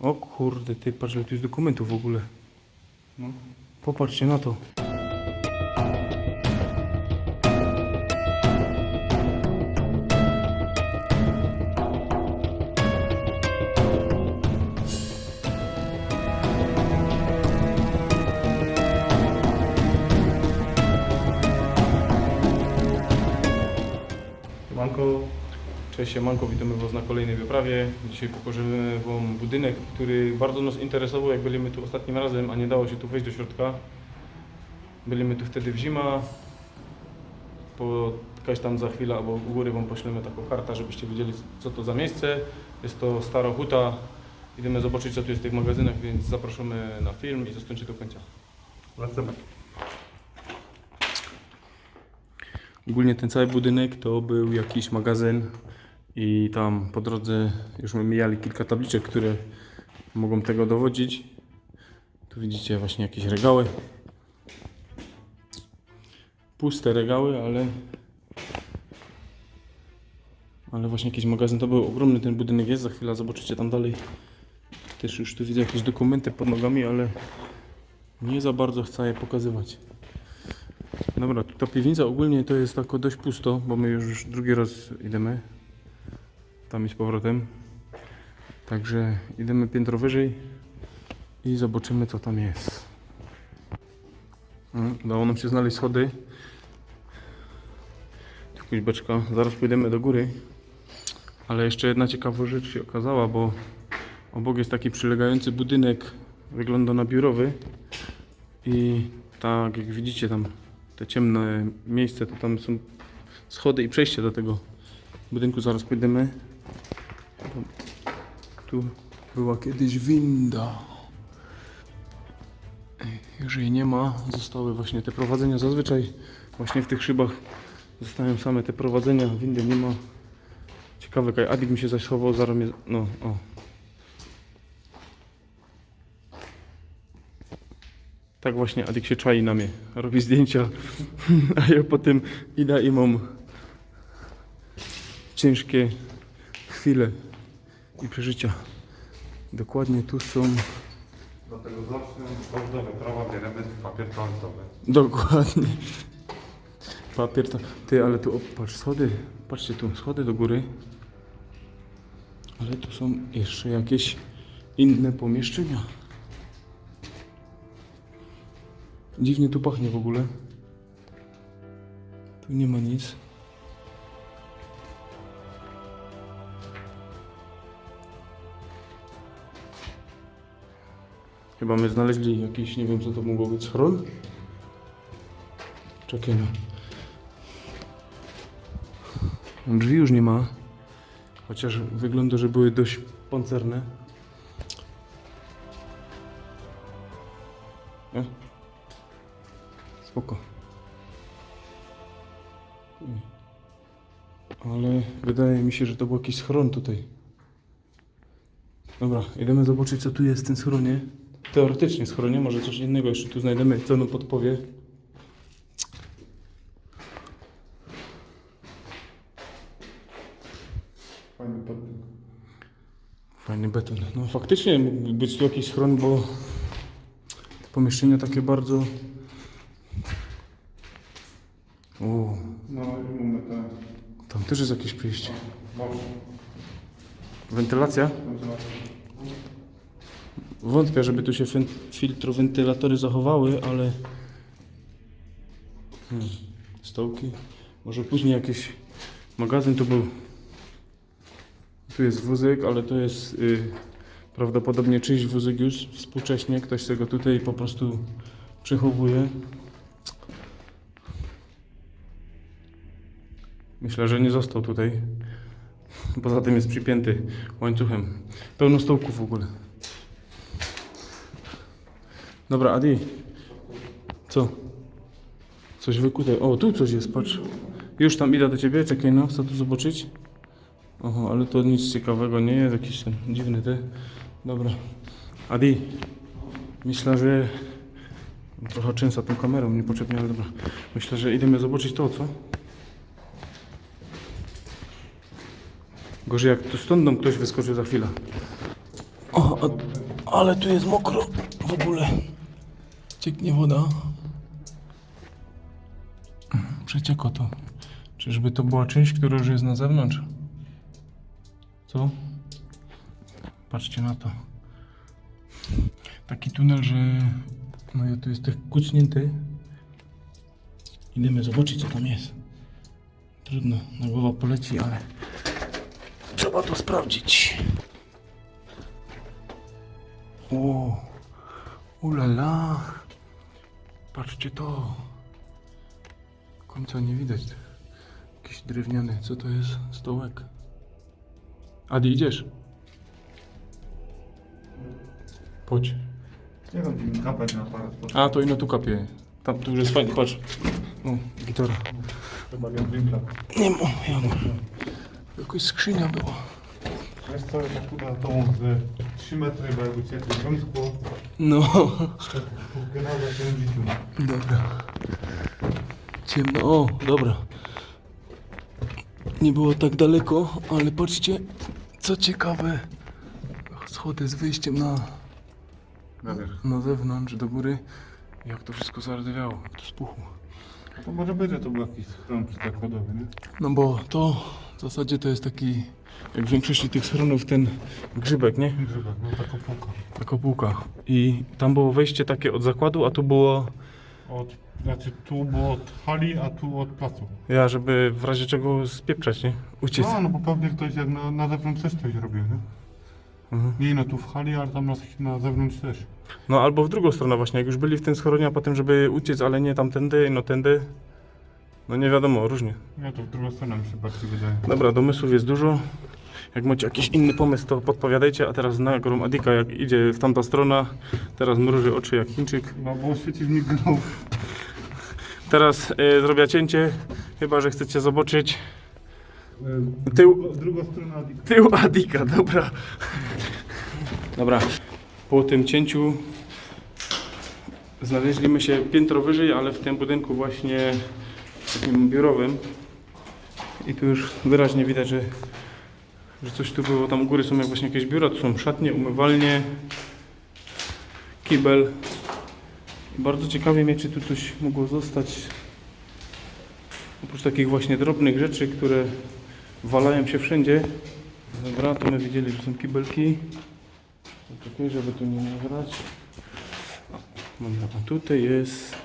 O kurde, ty patrz, ile tu jest dokumentów w ogóle. No. Popatrzcie na to. Cześć Siemanko, witamy Was na kolejnej wyprawie. Dzisiaj pokażemy Wam budynek, który bardzo nas interesował, jak byliśmy tu ostatnim razem, a nie dało się tu wejść do środka. Byliśmy tu wtedy w zima. Po jakaś tam za chwilę albo u góry Wam poślemy taką kartę, żebyście wiedzieli co to za miejsce. Jest to Stara Huta. Idziemy zobaczyć co tu jest w tych magazynach, więc zapraszamy na film i zostańcie do końca. Wracamy. Ogólnie ten cały budynek to był jakiś magazyn i tam po drodze już my mijali kilka tabliczek, które mogą tego dowodzić. Tu widzicie właśnie jakieś regały. Puste regały, ale ale właśnie jakiś magazyn to był ogromny ten budynek jest, za chwilę zobaczycie tam dalej. Też już tu widzę jakieś dokumenty pod nogami, ale nie za bardzo chcę je pokazywać. Dobra, ta piwnica ogólnie to jest tako dość pusto, bo my już drugi raz idziemy tam i z powrotem. Także idziemy piętro wyżej i zobaczymy co tam jest. Mm, Udało nam się znaleźć schody. Tu jakaś beczka. Zaraz pójdziemy do góry. Ale jeszcze jedna ciekawa rzecz się okazała, bo obok jest taki przylegający budynek. Wygląda na biurowy. I tak jak widzicie tam te ciemne miejsce, to tam są schody i przejście do tego budynku. Zaraz pójdziemy. Tu była kiedyś winda. Już jej nie ma. Zostały właśnie te prowadzenia. Zazwyczaj właśnie w tych szybach zostają same te prowadzenia. Windy nie ma. Ciekawe, kaj Adik mi się zaś schował, zaraz mnie... No, o. Tak właśnie Adik się czai na mnie. Robi zdjęcia, a ja potem idę i mam ciężkie chwile i przeżycia. Dokładnie tu są... Do tego zacznę każdego prawa bierzemy papier toaletowy. Dokładnie. Papier to... Ty, ale tu, o, patrz, schody. Patrzcie tu, schody do góry. Ale tu są jeszcze jakieś inne pomieszczenia. Dziwnie tu pachnie w ogóle. Tu nie ma nic. Chyba my znaleźli jakiś, nie wiem co to mogło być, schron? Czekaj no. Drzwi już nie ma. Chociaż wygląda, że były dość pancerne. Nie? Spoko. Ale wydaje mi się, że to był jakiś schron tutaj. Dobra, idziemy zobaczyć co tu jest w tym schronie. Teoretycznie schronie, może coś innego jeszcze tu znajdziemy, co nam podpowie. Fajny papier. Fajny beton. No faktycznie mógł być tu jakiś schron, bo pomieszczenia takie bardzo... O, No i mamy te... tam też jest jakieś przyjście. Może. Wentylacja? Wątpię, żeby tu się filtrowentylatory zachowały, ale... Hmm. Stołki. Może później jakiś magazyn tu był. Tu jest wózek, ale to jest y, prawdopodobnie czyjś wózek już współcześnie. Ktoś tego tutaj po prostu przechowuje. Myślę, że nie został tutaj. Poza tym jest przypięty łańcuchem. Pełno stołków w ogóle. Dobra, Adi. Co? Coś wykute. O, tu coś jest, patrz. Już tam idę do ciebie, czekaj no, chcę tu zobaczyć. Oho, ale to nic ciekawego nie jest, jakiś ten dziwny te. Dobra. Adi. Myślę, że... Trochę często tą kamerą, niepotrzebnie, ale dobra. Myślę, że idziemy zobaczyć to, co? Gorzej jak tu stąd ktoś wyskoczył za chwilę. O, ale tu jest mokro w ogóle. Cieknie woda. Przeciekło to. Czyżby to była część, która już jest na zewnątrz? Co? Patrzcie na to. Taki tunel, że no ja tu jest tak kucnięty. Idziemy zobaczyć co tam jest. Trudno, na głowa poleci, ale trzeba to sprawdzić. O, ulala. Patrzcie to. Końca nie widać. Jakiś drewniany. Co to jest? Stołek. Adi, idziesz? Chodź. Nie będziemy kapać na aparat. A, to ino tu kapie. Tam tu już jest fajnie, patrz. O, gitara. Chyba nie winkla. Nie ma, ja mam. Jakaś skrzynia była. Wiesz co, jak uda to ze 3 metry, bo jakby cię tu gąskło, No, to generalnie ten widziu. dobra. Ciemno, o, dobra. Nie było tak daleko, ale patrzcie, co ciekawe. Schody z wyjściem na, Na zewnątrz, do góry. Jak to wszystko zardzewiało, jak to spuchło. To może być, że to był jakiś stron przytakładowy, nie? No bo to w zasadzie to jest taki, jak w większości tych schronów, ten grzybek, nie? Grzybek, no taka półka. Taka półka. I tam było wejście takie od zakładu, a tu było Od, znaczy tu było od hali, a tu od placu. ja, żeby w razie czego spieprzać, nie? Uciec. No, no bo pewnie ktoś jak na, na zewnątrz też coś robił, nie? Mhm. Nie no tu w hali, ale tam na, na zewnątrz też. No albo w drugą stronę właśnie, jak już byli w tym schronie, a potem żeby uciec, ale nie tamtędy, no tędy. No nie wiadomo, różnie. Ja to w drugą stronę mi się bardziej wydaje. Dobra, domysłów jest dużo. Jak macie jakiś inny pomysł, to podpowiadajcie, a teraz na górą Adika, jak idzie w tamta strona, teraz mruży oczy jak Chińczyk. No bo świecił mi grą. Teraz y, zrobię cięcie, chyba że chcecie zobaczyć Tył. Druga, strona Adik. tył Adika, dobra. Dobra, po tym cięciu znaleźliśmy się piętro wyżej, ale w tym budynku właśnie takim biurowym. I tu już wyraźnie widać, że, że coś tu było. Tam u góry są jak właśnie jakieś biura, tu są szatnie, umywalnie, kibel. I bardzo ciekawie mnie, czy tu coś mogło zostać. Oprócz takich właśnie drobnych rzeczy, które walają się wszędzie. Dobra, to my widzieli, że są kibelki. Czekaj, żeby tu nie nagrać. A tutaj jest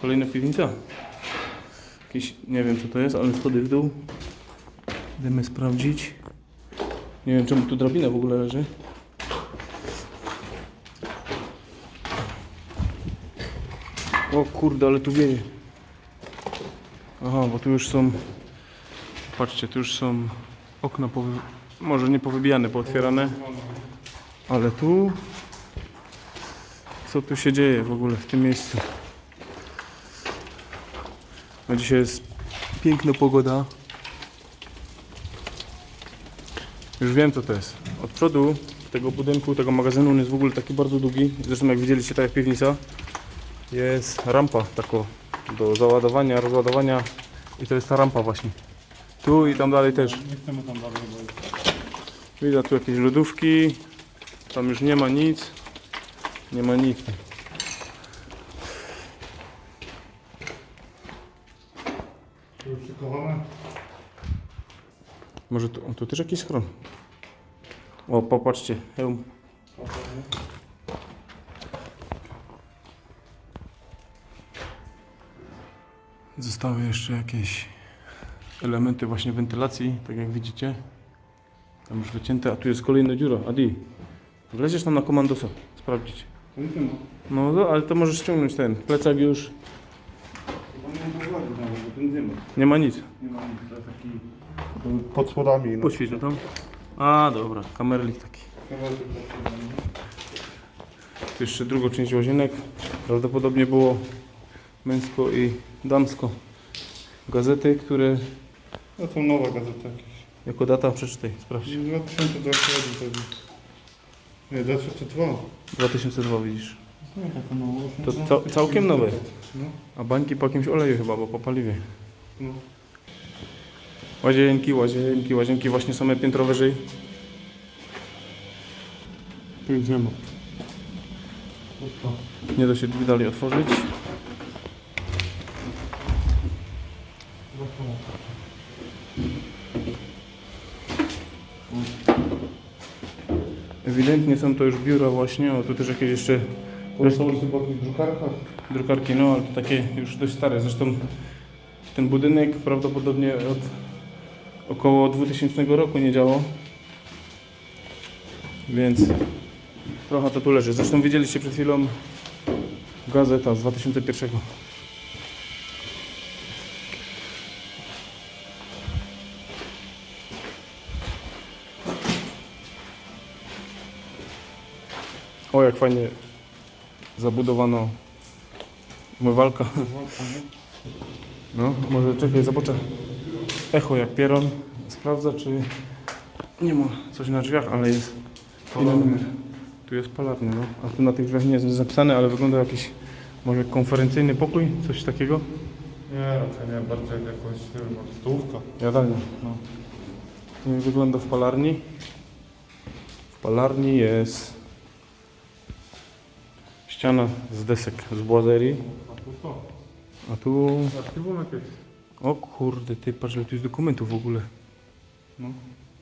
kolejna piwnica. Jakiś, nie wiem co to jest, ale schody w dół. Idziemy sprawdzić. Nie wiem czemu tu drabina w ogóle leży. O kurde, ale tu wieje. Aha, bo tu już są Patrzcie, tu już są okna, powy... może nie powybijane, pootwierane, ale tu... Co tu się dzieje w ogóle w tym miejscu? No dzisiaj jest piękna pogoda. Już wiem co to jest. Od przodu tego budynku, tego magazynu, on jest w ogóle taki bardzo długi. Zresztą jak widzieliście, tak jak piwnica, jest rampa tako do załadowania, rozładowania i to jest ta rampa właśnie. Tu i tam dalej też. Nie chcemy tam dalej, bo jest Widać tu jakieś lodówki. Tam już nie ma nic. Nie ma nic. tu już szykowane. Może tu, tu też jakiś schron. O, popatrzcie. Hełm. Zostały jeszcze jakieś elementy właśnie wentylacji, tak jak widzicie. Tam już wycięte, a tu jest kolejna dziura. Adi, wleziesz tam na komandosa, sprawdzić. No, no, ale to możesz ściągnąć ten plecak już. Nie ma. Nic. Nie ma nic. Pod schodami. No. Poświeć tam. A, dobra, kamerlik taki. Tu jeszcze drugą część łazienek. Prawdopodobnie było męsko i damsko. Gazety, które To są nowe gazety jakieś. jako data przeczytaj, sprawdź. 2021 pewnie. Nie, 2002. 2002 widzisz. Nie, to. To ca- całkiem nowe. No. A bańki po jakimś oleju chyba, bo po paliwie. No. Łazienki, łazienki, łazienki właśnie same piętro wyżej. Tu nic nie ma. Nie da się drzwi dalej otworzyć. Ewidentnie są to już biura właśnie, o tu też jakieś jeszcze w tych drukarkach. drukarki, no ale to takie już dość stare. Zresztą ten budynek prawdopodobnie od około 2000 roku nie działał. Więc trochę to tu leży. Zresztą widzieliście przed chwilą gazeta z 2001. O, jak fajnie zabudowano umywalka. No, może czekaj, zobaczę. Echo jak pieron. Sprawdza, czy nie ma coś na drzwiach, ale jest inny numer. Tu jest palarnia, no. A tu na tych drzwiach nie jest zapisane, ale wygląda jakiś może konferencyjny pokój, coś takiego. Nie, raczej nie, bardziej jak jakąś, nie wiem, stołówka. Jadalnia, no. Wygląda w palarni. W palarni jest ściana z desek, z błazerii. A tu co? A tu Archiwunek jest. O kurde, ty patrz, ile tu jest dokumentów w ogóle. No.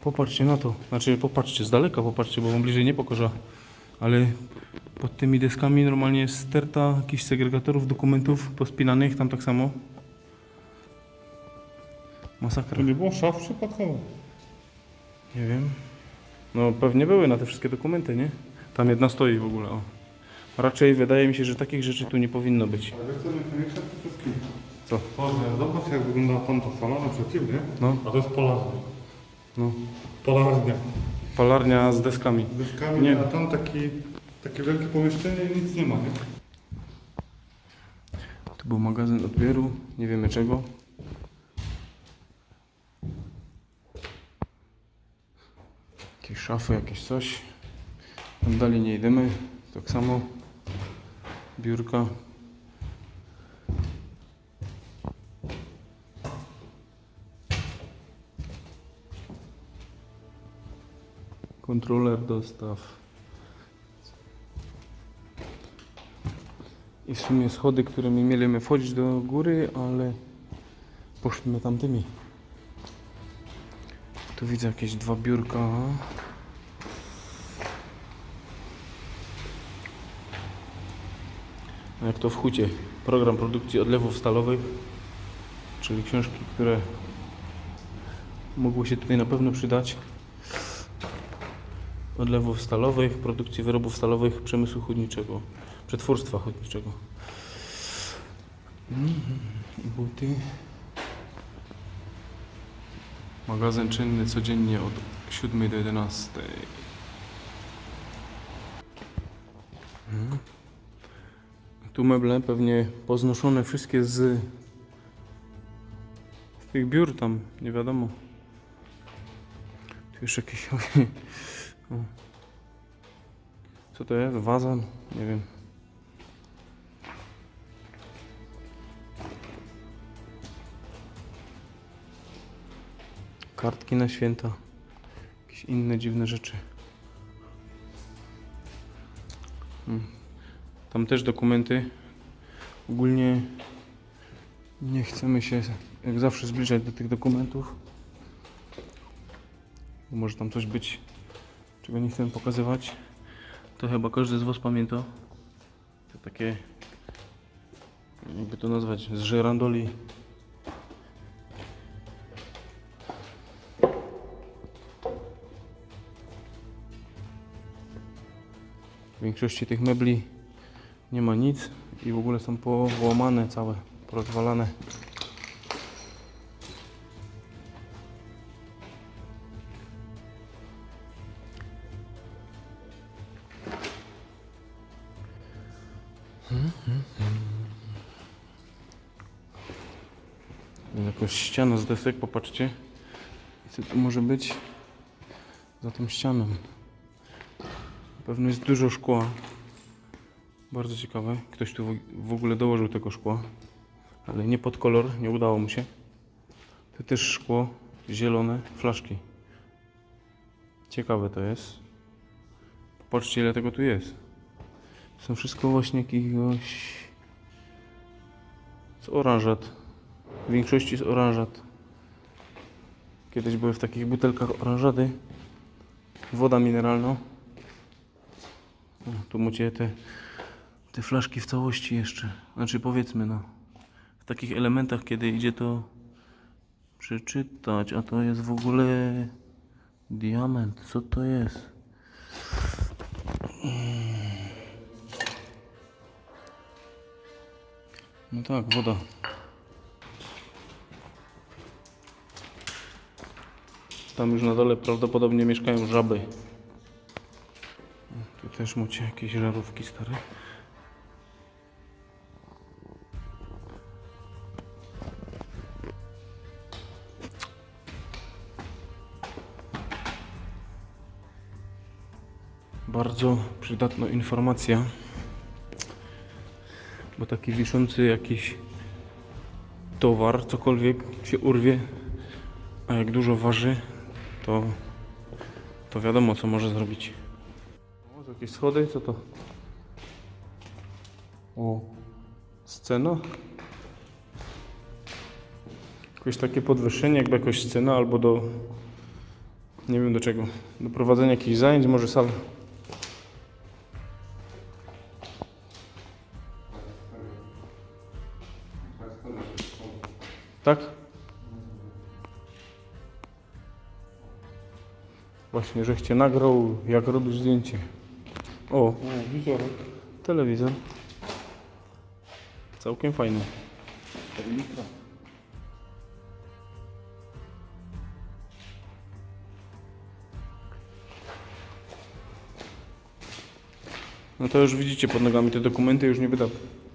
Popatrzcie na to. Znaczy, popatrzcie, z daleka popatrzcie, bo wam bliżej nie pokorza. Ale pod tymi deskami normalnie jest sterta jakichś segregatorów dokumentów pospinanych, tam tak samo. Masakra. To nie było szaf przypadkowo. Nie wiem. No pewnie były na te wszystkie dokumenty, nie? Tam jedna stoi w ogóle, o. Raczej wydaje mi się, że takich rzeczy tu nie powinno być. Ale w tym wszystkim? Co? To, że zobacz jak wygląda tamta sala naprzeciwnie. No, A to jest polarnia. no. Polarnia. Palarnia z deskami. Z deskami, Nie. a tam taki, takie wielkie pomieszczenie i nic nie ma, nie? Tu był magazyn odbioru, nie wiemy czego. Jakieś szafy, jakieś coś. Tam dalej nie idziemy. Tak samo. Biurka. Kontroler dostaw. I w sumie schody, którymi mieliśmy wchodzić do góry, ale poszliśmy tamtymi. Tu widzę jakieś dwa biurka. Jak to w hucie? Program produkcji odlewów stalowych, czyli książki, które mogły się tutaj na pewno przydać. Odlewów stalowych, produkcji wyrobów stalowych przemysłu hutniczego, przetwórstwa hutniczego. Mhm. Buty. Magazyn czynny codziennie od 7 do 11. Mhm. Tu meble pewnie poznoszone wszystkie z, z tych biur tam, nie wiadomo. Tu jeszcze jakieś... Co to jest? Waza? Nie wiem. Kartki na święta. Jakieś inne dziwne rzeczy. Hmm. Tam też dokumenty. Ogólnie nie chcemy się jak zawsze zbliżać do tych dokumentów. Może tam coś być, czego nie chcemy pokazywać. To chyba każdy z Was pamięta. To takie, jakby to nazwać, z żerandoli W większości tych mebli nie ma nic i w ogóle są połamane całe, porozwalane. Jakaś ściana z desek, popatrzcie. Co tu może być za tą ścianą? Na pewno jest dużo szkła. Bardzo ciekawe. Ktoś tu w- ogóle dołożył tego szkła. Ale nie pod kolor, nie udało mu się. To też szkło zielone, flaszki. Ciekawe to jest. Patrzcie ile tego tu jest. Są wszystko właśnie jakiegoś... Z oranżat. W większości z oranżat. Kiedyś były w takich butelkach oranżady. Woda mineralna. Tu macie te, te flaszki w całości jeszcze. Znaczy powiedzmy no. W takich elementach kiedy idzie to przeczytać. A to jest w ogóle diament. Co to jest? No tak, woda. Tam już na dole prawdopodobnie mieszkają żaby. Tu też macie jakieś żarówki stare. Bardzo przydatna informacja, bo taki wiszący jakiś towar, cokolwiek się urwie, a jak dużo waży, to, to wiadomo co może zrobić. O, jakieś schody, co to? O, scena? Jakieś takie podwyższenie, jakby jakaś scena, albo do, nie wiem do czego, do prowadzenia jakichś zajęć, może sala. Tak? Właśnie, żeś cię nagrał, jak robisz zdjęcie. O, wizorek. telewizor. Całkiem fajny. No to już widzicie pod nogami te dokumenty, już nie będę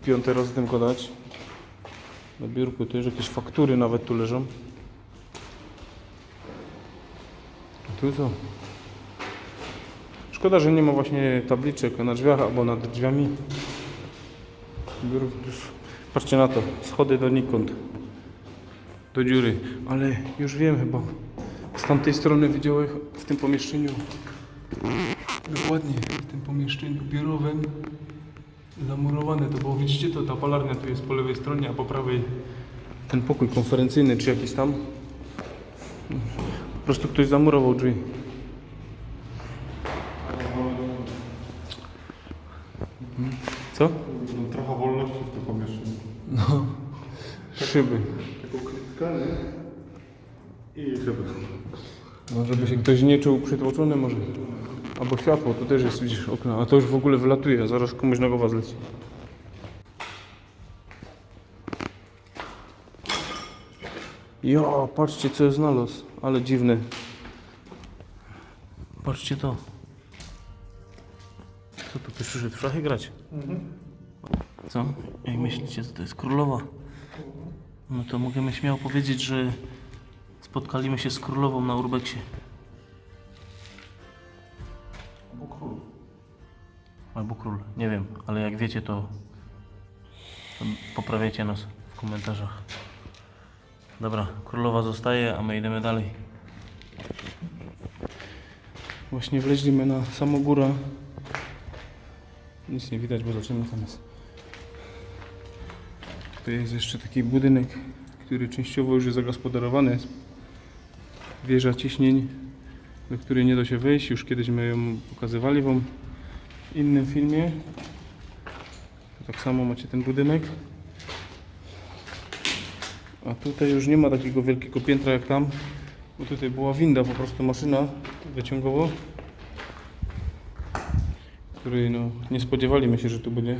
piąty raz tym dać. Na biurku też jakieś faktury nawet tu leżą. A tu co? Szkoda, że nie ma właśnie tabliczek na drzwiach albo nad drzwiami. Patrzcie na to, schody donikąd. Do dziury, ale już wiem chyba. Z tamtej strony widziałem w tym pomieszczeniu. Dokładnie, w tym pomieszczeniu biurowym zamurowane to było. Widzicie to, ta palarnia tu jest po lewej stronie, a po prawej ten pokój konferencyjny czy jakiś tam. Po prostu ktoś zamurował drzwi. Co? No, trochę wolności w tym pomieszczeniu. Szyby. Tylko kliskany i szyby. No, żeby się ktoś nie czuł przytłoczony może. Albo światło, to też jest, widzisz, okno. A to już w ogóle wylatuje, zaraz komuś na głowa zleci. Jo, patrzcie co jest znalazł, ale dziwne. Patrzcie to. Co tu przyszedł w szachy grać? Co? Jak myślicie, co to jest królowa? No to możemy śmiało powiedzieć, że spotkaliśmy się z królową na urbeksie. Albo król, nie wiem, ale jak wiecie, to, to poprawiajcie nas w komentarzach. Dobra, królowa zostaje, a my idziemy dalej. Właśnie wleźliśmy na samą górę. Nic nie widać, bo zobaczymy tam jest. Tu jest jeszcze taki budynek, który częściowo już jest zagospodarowany. Wieża ciśnień, do której nie da się wejść. Już kiedyś my ją pokazywali Wam innym filmie. Tak samo macie ten budynek. A tutaj już nie ma takiego wielkiego piętra jak tam, bo tutaj była winda, po prostu maszyna wyciągowo, której no, nie spodziewaliśmy się, że tu będzie.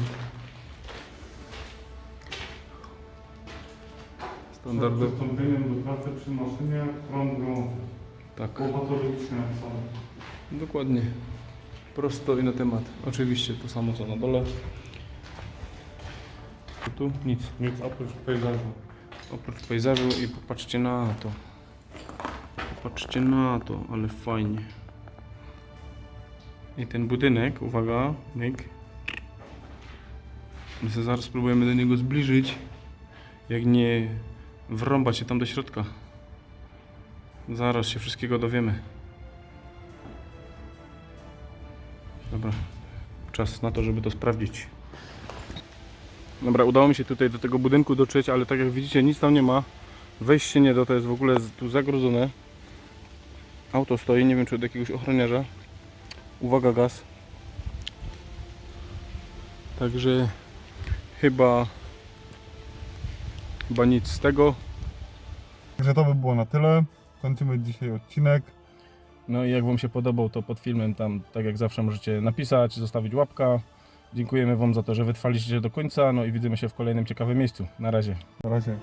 Standardowo. Wystąpieniem do pracy przy maszynie prąd wyłączy. Tak. Kłopotologicznie napisane. Dokładnie. Prosto i na temat. Oczywiście to samo co na dole. Tu nic. Nic oprócz pejzażu. Oprócz pejzażu i popatrzcie na to. Popatrzcie na to, ale fajnie. I ten budynek, uwaga, myk. My się zaraz spróbujemy do niego zbliżyć. Jak nie wrąbać się tam do środka. Zaraz się wszystkiego dowiemy. Czas na to, żeby to sprawdzić. Dobra, udało mi się tutaj do tego budynku dotrzeć, ale tak jak widzicie nic tam nie ma. Wejść się nie da, to jest w ogóle tu zagrodzone. Auto stoi, nie wiem czy od jakiegoś ochroniarza. Uwaga gaz. Także chyba chyba nic z tego. Także to by było na tyle. Kończymy dzisiaj odcinek. No i jak Wam się podobał, to pod filmem tam, tak jak zawsze, możecie napisać, zostawić łapka. Dziękujemy Wam za to, że wytrwaliście do końca. No i widzimy się w kolejnym ciekawym miejscu. Na razie. Na razie.